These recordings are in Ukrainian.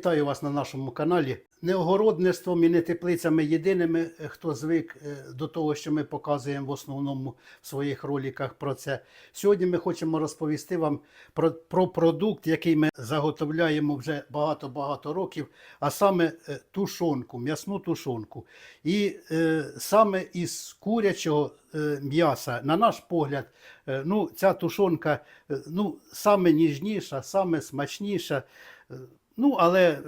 Вітаю вас на нашому каналі. Не огородництвом і не теплицями єдиними, е, хто звик е, до того, що ми показуємо в основному в своїх роликах про це. Сьогодні ми хочемо розповісти вам про, про продукт, який ми заготовляємо вже багато-багато років, а саме е, тушонку, м'ясну тушонку. І е, саме із курячого е, м'яса, на наш погляд, е, ну, ця тушонка е, ну, саме ніжніша, саме смачніша. Ну, але е,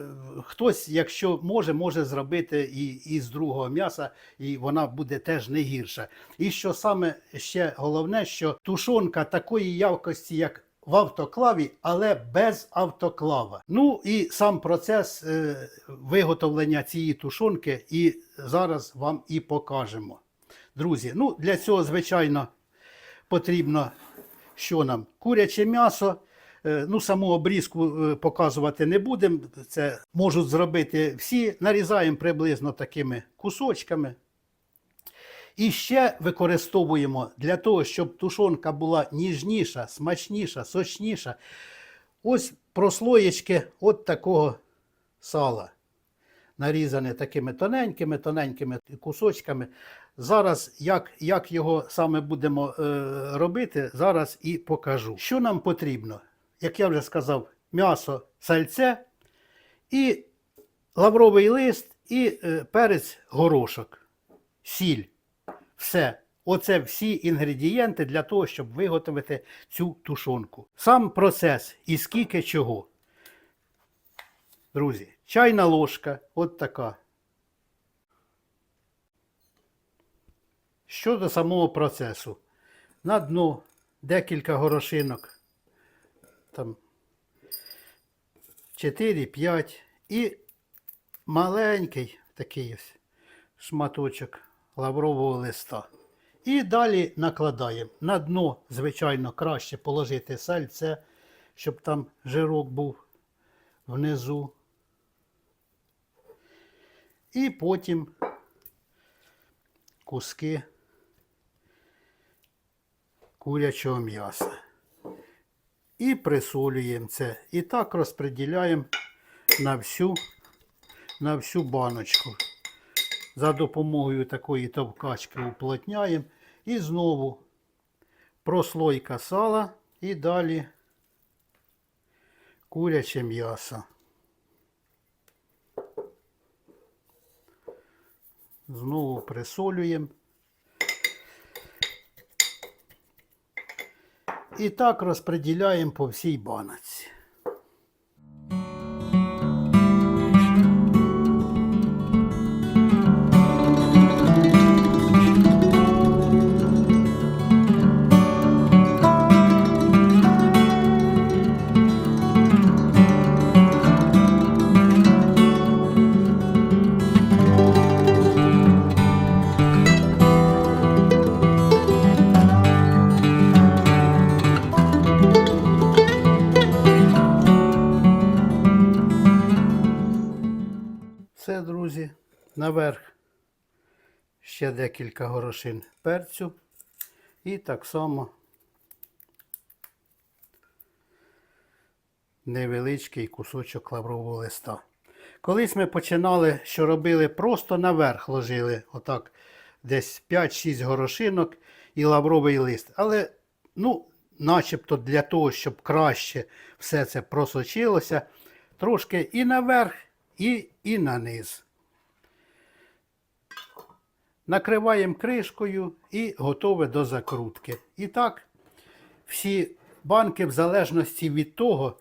хтось, якщо може, може зробити і, і з другого м'яса, і вона буде теж не гірша. І що саме ще головне, що тушонка такої якості, як в автоклаві, але без автоклава. Ну і сам процес е, виготовлення цієї тушонки, і зараз вам і покажемо. Друзі, ну для цього, звичайно, потрібно що нам? Куряче м'ясо. Е, Ну, саму обрізку е, показувати не будемо. Це можуть зробити всі. Нарізаємо приблизно такими кусочками. І ще використовуємо для того, щоб тушонка була ніжніша, смачніша, сочніша. Ось прослоєчки от такого сала. Нарізане такими тоненькими, тоненькими кусочками. Зараз, як, як його саме будемо е, робити, зараз і покажу. Що нам потрібно? Як я вже сказав, м'ясо, сальце і лавровий лист, і е, перець горошок, сіль. Все. Оце всі інгредієнти для того, щоб виготовити цю тушонку. Сам процес і скільки чого. Друзі, чайна ложка, от така. Щодо самого процесу. На дно декілька горошинок. Там 4-5 і маленький такий ось шматочок лаврового листа. І далі накладаємо. На дно, звичайно, краще положити сальце, щоб там жирок був внизу. І потім куски курячого м'яса. І присолюємо це. І так розподіляємо на всю, на всю баночку. За допомогою такої товкачки уплотняємо. І знову прослойка сала і далі куряче м'ясо. Знову присолюємо. І так розподіляємо по всій баночці. Це, друзі, наверх ще декілька горошин перцю. І так само невеличкий кусочок лаврового листа. Колись ми починали, що робили, просто наверх ложили отак десь 5-6 горошинок і лавровий лист. Але, ну, начебто для того, щоб краще все це просочилося, трошки і наверх, і, і на низ. Накриваємо кришкою і готове до закрутки. І так, всі банки, в залежності від того,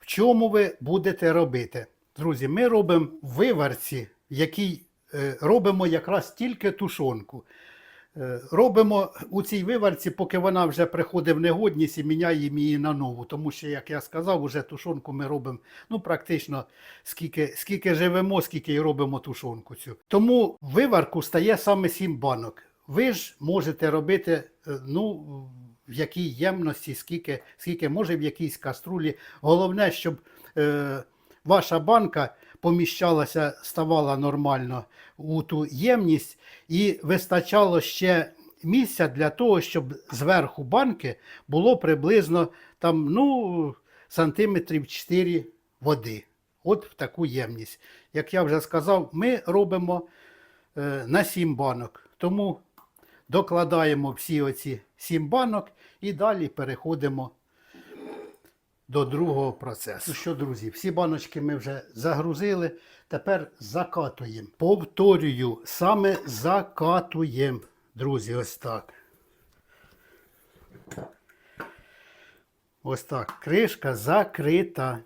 в чому ви будете робити. Друзі, ми робимо виварці, в якій е, робимо якраз тільки тушонку. Е, Робимо у цій виварці, поки вона вже приходить в негодність і міняємо її на нову. Тому що, як я сказав, уже тушонку ми робимо ну, практично скільки, скільки живемо, скільки і робимо тушонку цю. Тому виварку стає саме 7 банок. Ви ж можете робити е, ну, в якій ємності, скільки, скільки може в якійсь каструлі. Головне, щоб е, ваша банка поміщалася, ставала нормально у ту ємність і вистачало ще місця для того, щоб зверху банки було приблизно там, ну, сантиметрів 4 води. от в таку ємність. Як я вже сказав, ми робимо е, на 7 банок. Тому докладаємо всі оці 7 банок і далі переходимо до другого процесу. Ну що, друзі, всі баночки ми вже загрузили. Тепер закатуємо. Повторюю, саме закатуємо, друзі, ось так. Ось так. Кришка закрита.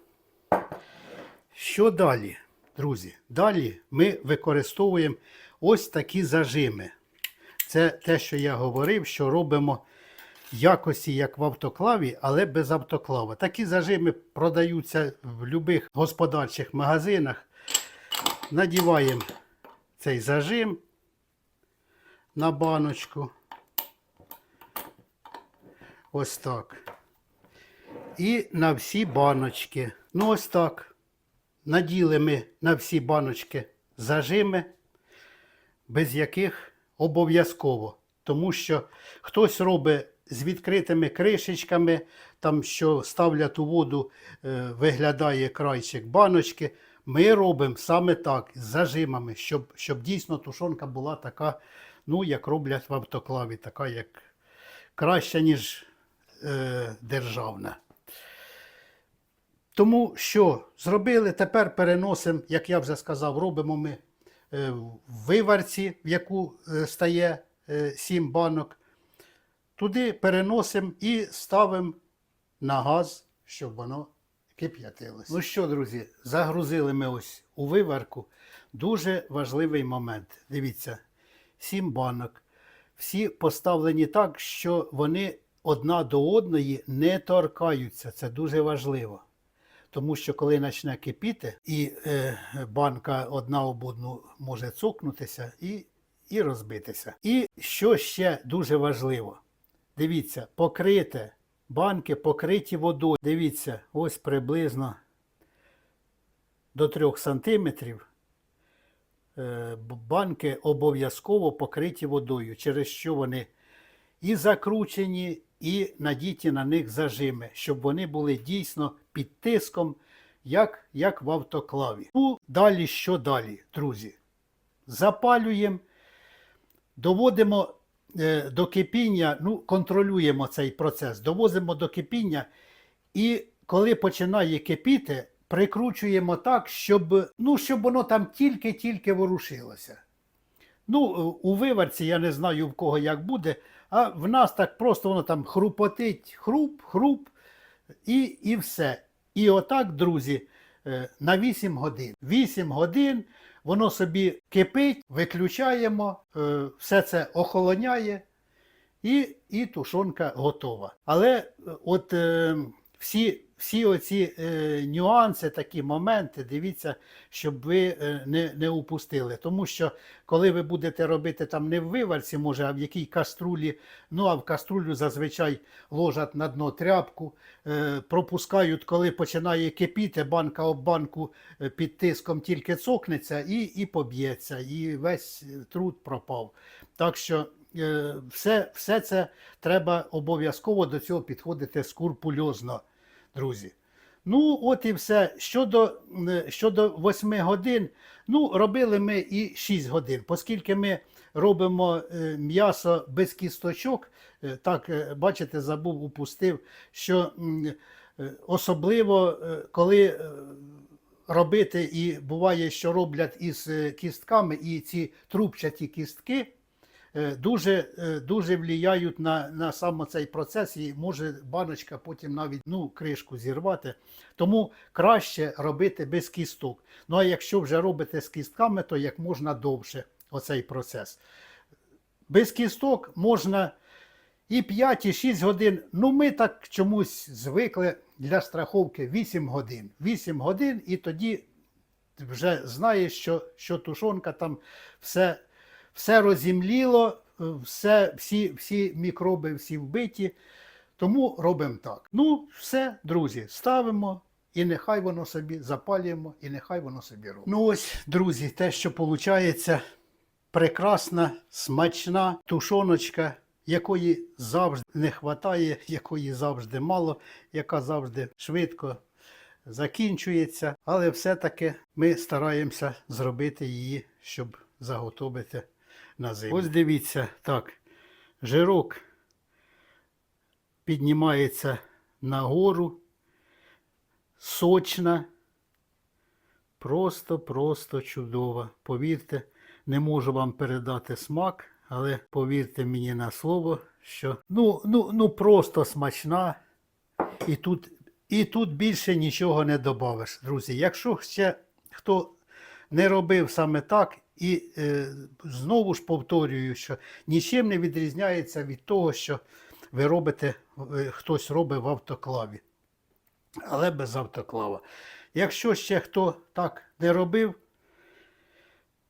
Що далі, друзі? Далі ми використовуємо ось такі зажими. Це те, що я говорив, що робимо якості, як в автоклаві, але без автоклава. Такі зажими продаються в будь-яких господарчих магазинах. Надіваємо цей зажим на баночку. Ось так. І на всі баночки. Ну, ось так. Наділи ми на всі баночки зажими, без яких обов'язково. Тому що хтось робить з відкритими кришечками, там що ставлять у воду, е, виглядає крайчик баночки. Ми робимо саме так, з зажимами, щоб, щоб дійсно тушонка була така, ну, як роблять в автоклаві, така як краща, ніж е, державна. Тому що зробили, тепер переносимо, як я вже сказав, робимо ми е, в виварці, в яку е, стає 7 банок. Туди переносимо і ставимо на газ, щоб воно кип'ятилося. Ну що, друзі, загрузили ми ось у виварку. Дуже важливий момент. Дивіться, 7 банок. Всі поставлені так, що вони одна до одної не торкаються. Це дуже важливо. Тому що коли почне кипіти, і е, банка одна об одну може цукнутися і, і розбитися. І що ще дуже важливо, дивіться, покрите, банки покриті водою. Дивіться, ось приблизно до 3 сантиметрів е, банки обов'язково покриті водою, через що вони і закручені, і надіті на них зажими, щоб вони були дійсно під тиском, як, як в автоклаві. Ну, далі що далі, друзі? Запалюємо, доводимо до кипіння, ну, контролюємо цей процес, довозимо до кипіння, і коли починає кипіти, прикручуємо так, щоб, ну, щоб воно там тільки-тільки ворушилося. Ну, у виварці я не знаю в кого як буде, а в нас так просто воно там хрупотить, хруп, хруп, і, і все. І отак, друзі, е, на 8 годин. 8 годин воно собі кипить, виключаємо, е, все це охолоняє, і, і тушонка готова. Але е, от е, всі, всі оці е, нюанси, такі моменти, дивіться, щоб ви е, не, не упустили. Тому що коли ви будете робити там не в виварці, може, а в якій каструлі, ну а в каструлю зазвичай ложать на дно тряпку, е, пропускають, коли починає кипіти, банка об банку е, під тиском тільки цокнеться і, і поб'ється, і весь е, труд пропав. Так що е, все, все це треба обов'язково до цього підходити скурпульозно, друзі. Ну, от і все. Щодо, щодо 8 годин, ну, робили ми і 6 годин, оскільки ми робимо е, м'ясо без кісточок, е, так, е, бачите, забув, упустив, що особливо, коли робити, і буває, що роблять із кістками, і ці трубчаті кістки дуже, е, дуже влияють на, на саме цей процес, і може баночка потім навіть ну, кришку зірвати. Тому краще робити без кісток. Ну а якщо вже робите з кістками, то як можна довше оцей процес. Без кісток можна і 5, і 6 годин. Ну, ми так чомусь звикли для страховки 8 годин. 8 годин, і тоді вже знаєш, що, що тушонка там все, все розімліло, е, все, всі, всі мікроби всі вбиті. Тому робимо так. Ну, все, друзі, ставимо. І нехай воно собі запалюємо, і нехай воно собі робить. Ну ось, друзі, те, що виходить, прекрасна, смачна тушоночка, якої завжди не вистачає, якої завжди мало, яка завжди швидко закінчується, але все-таки ми стараємося зробити її, щоб заготовити на зиму. Ось дивіться, так, жирок піднімається нагору, сочна, просто-просто чудова. Повірте, не можу вам передати смак, але повірте мені на слово, що ну, ну, ну просто смачна. І тут, і тут більше нічого не додавиш, друзі. Якщо ще хто не робив саме так, і е, знову ж повторюю, що нічим не відрізняється від того, що ви робите, е, хтось робить в автоклаві, але без автоклава. Якщо ще хто так не робив,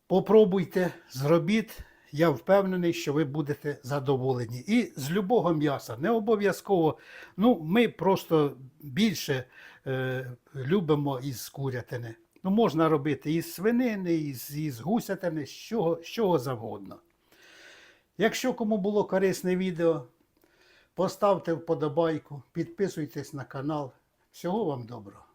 попробуйте, зробіть. Я впевнений, що ви будете задоволені. І з любого м'яса, не обов'язково. Ну, ми просто більше е, любимо із курятини. Ну, можна робити із свинини, із, із гусятини, з чого, з чого завгодно. Якщо кому було корисне відео, поставте вподобайку, підписуйтесь на канал. Всього вам доброго.